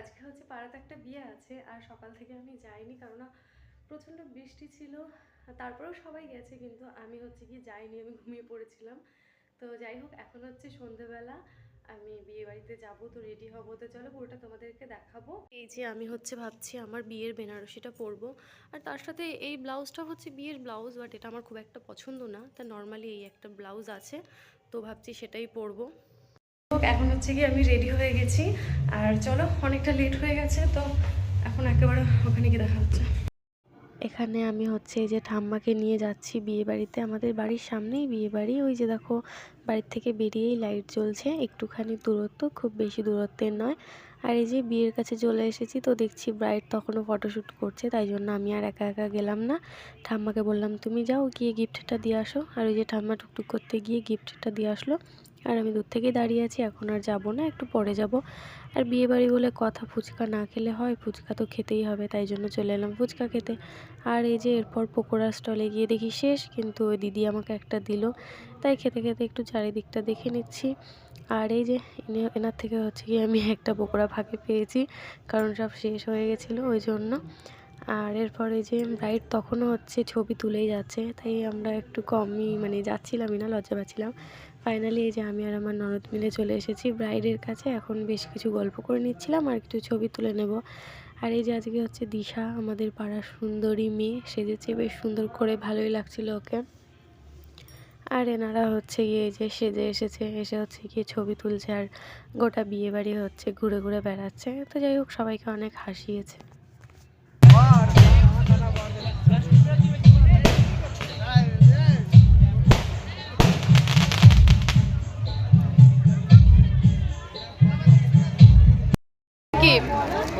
আজকে হচ্ছে পাড়াতে একটা বিয়ে আছে, আর সকাল থেকে আমি যাইনি কারণ প্রচণ্ড বৃষ্টি ছিল, তারপরেও সবাই গেছে কিন্তু আমি হচ্ছে কি যাইনি, আমি ঘুমিয়ে পড়েছিলাম। তো যাই হোক, এখন হচ্ছে সন্ধেবেলা, আমি বিয়ে বাড়িতে যাব, তো রেডি হব, তো চলো পুরোটা তোমাদেরকে দেখাবো। এই যে আমি হচ্ছে ভাবছি আমার বিয়ের বেনারসিটা পরবো, আর তার সাথে এই ব্লাউজটা হচ্ছে বিয়ের ব্লাউজ, বাট এটা আমার খুব একটা পছন্দ না, তা নর্মালি এই একটা ব্লাউজ আছে, তো ভাবছি সেটাই পরবো। এখন হচ্ছে কি আমি রেডি হয়ে গেছি। আর চলো, অনেকটা লেট হয়ে গেছে, তো এখন একেবারে ওখানে গিয়ে দেখা হচ্ছে। এখানে আমি হচ্ছে এই যে ঠাম্মাকে নিয়ে যাচ্ছি বিয়ে বাড়িতে আমাদের বাড়ির সামনেই বিয়ে বাড়ি ওই যে দেখো, বাড়ির থেকে বেরিয়েই লাইট জ্বলছে। একটুখানি দূরত্ব, খুব বেশি দূরত্বের নয়। আর এই যে বিয়ের কাছে চলে এসেছি, তো দেখছি ব্রাইড তখনও ফটোশ্যুট করছে, তাই জন্য আমি আর একা একা গেলাম না। ঠাম্মাকে বললাম, তুমি যাও, গিয়ে গিফটটা দিয়ে আসো। আর ওই যে ঠাম্মা টুকটুক করতে গিয়ে গিফটটা দিয়ে আসলো। আর আমি দূর থেকেই দাঁড়িয়ে আছি, এখন আর যাব না, একটু পরে যাব। আর বিয়ে বাড়ি বলে কথা, ফুচকা না খেলে হয়, ফুচকা তো খেতেই হবে, তাই জন্য চলে এলাম ফুচকা খেতে। আর এই যে এরপর পকোড়া স্টলে গিয়ে দেখি শেষ, কিন্তু ওই দিদি আমাকে একটা দিল, তাই খেতে খেতে একটু চারিদিকটা দেখে নিচ্ছি। আর এই যে এনে- এনার থেকে হচ্ছে কি আমি একটা পকোড়া ফাঁকে পেয়েছি, কারণ সব শেষ হয়ে গেছিল, ওই জন্য। আর এরপরে যে ব্রাইড তখনও হচ্ছে ছবি তুলেই যাচ্ছে, তাই আমরা একটু কমই মানে যাচ্ছিলামই না, লজ্জা পাচ্ছিলাম। ফাইনালি এই যে আমি আর আমার ননদ মিলে চলে এসেছি ব্রাইডের কাছে, এখন বেশ কিছু গল্প করে নিচ্ছিলাম আর কিছু ছবি তুলে নেব। আর এই যে আজকে হচ্ছে দিশা, আমাদের পাড়ার সুন্দরী মেয়ে, সেজেছে, বেশ সুন্দর করে ভালোই লাগছিল ওকে। আর এনারা হচ্ছে গিয়ে যে সেজে এসেছে, এসে হচ্ছে গিয়ে ছবি তুলছে আর গোটা বিয়ে বাড়ি হচ্ছে ঘুরে ঘুরে বেড়াচ্ছে। তো যাই হোক, সবাইকে অনেক হাসিয়েছে।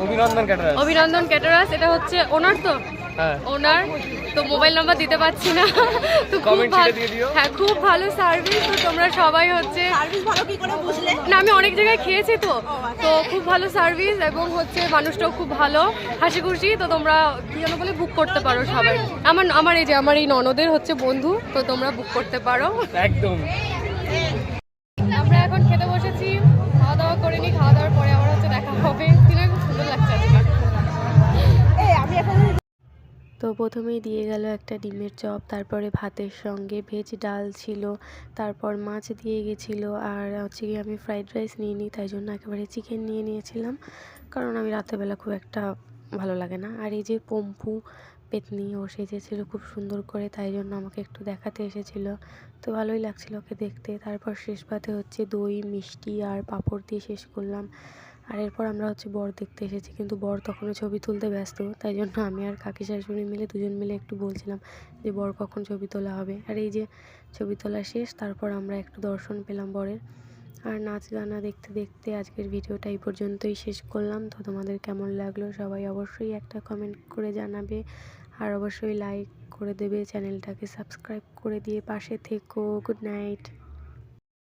অভিনন্দন ক্যাটারার অভিনন্দন ক্যাটারাস এটা হচ্ছে ওনার তো? হ্যাঁ। ওনার তো মোবাইল নাম্বার দিতে পারছি না। তো খুব ভালো হ্যাঁ খুব ভালো সার্ভিস তো তোমরা সবাই হচ্ছে সার্ভিস ভালো কি করে বুঝলে? না আমি অনেক জায়গায় খেয়েছি তো। তো খুব ভালো সার্ভিস এবং হচ্ছে মানুষটাও খুব ভালো। হাসি খুশি তো তোমরা কি যেন বলে বুক করতে পারো সবাই। আমার আমার এই যে আমার এই ননদের হচ্ছে বন্ধু তো তোমরা বুক করতে পারো। একদম। তো প্রথমেই দিয়ে গেল একটা ডিমের চপ, তারপরে ভাতের সঙ্গে ভেজ ডাল ছিল, তারপর মাছ দিয়ে গেছিল, আর হচ্ছে গিয়ে আমি ফ্রাইড রাইস নিয়ে নিই তাই জন্য একেবারে চিকেন নিয়ে নিয়েছিলাম, কারণ আমি রাতেরবেলা খুব একটা ভালো লাগে না। আর এই যে পম্পু পেতনি, ও সেজেছিল খুব সুন্দর করে, তাই জন্য আমাকে একটু দেখাতে এসেছিল, তো ভালোই লাগছিল ওকে দেখতে। তারপর শেষ পাতে হচ্ছে দই, মিষ্টি আর পাঁপড় দিয়ে শেষ করলাম। আর এরপর আমরা হচ্ছে বর দেখতে এসেছি, কিন্তু বর তখনও ছবি তুলতে ব্যস্ত। তাই জন্য আমি আর কাকি শাশুড়ি মিলে দুজন মিলে একটু বলছিলাম যে, বর কখন ছবি তোলা হবে? আর এই যে ছবি তোলা শেষ, তারপর আমরা একটু দর্শন পেলাম বরের। আর নাচ গানা দেখতে দেখতে আজকের ভিডিওটা এই পর্যন্তই শেষ করলাম। তো তোমাদের কেমন লাগল সবাই অবশ্যই একটা কমেন্ট করে জানাবে। আর অবশ্যই লাইক করে দেবে, চ্যানেলটাকে সাবস্ক্রাইব করে দিয়ে পাশে থেকো। Good night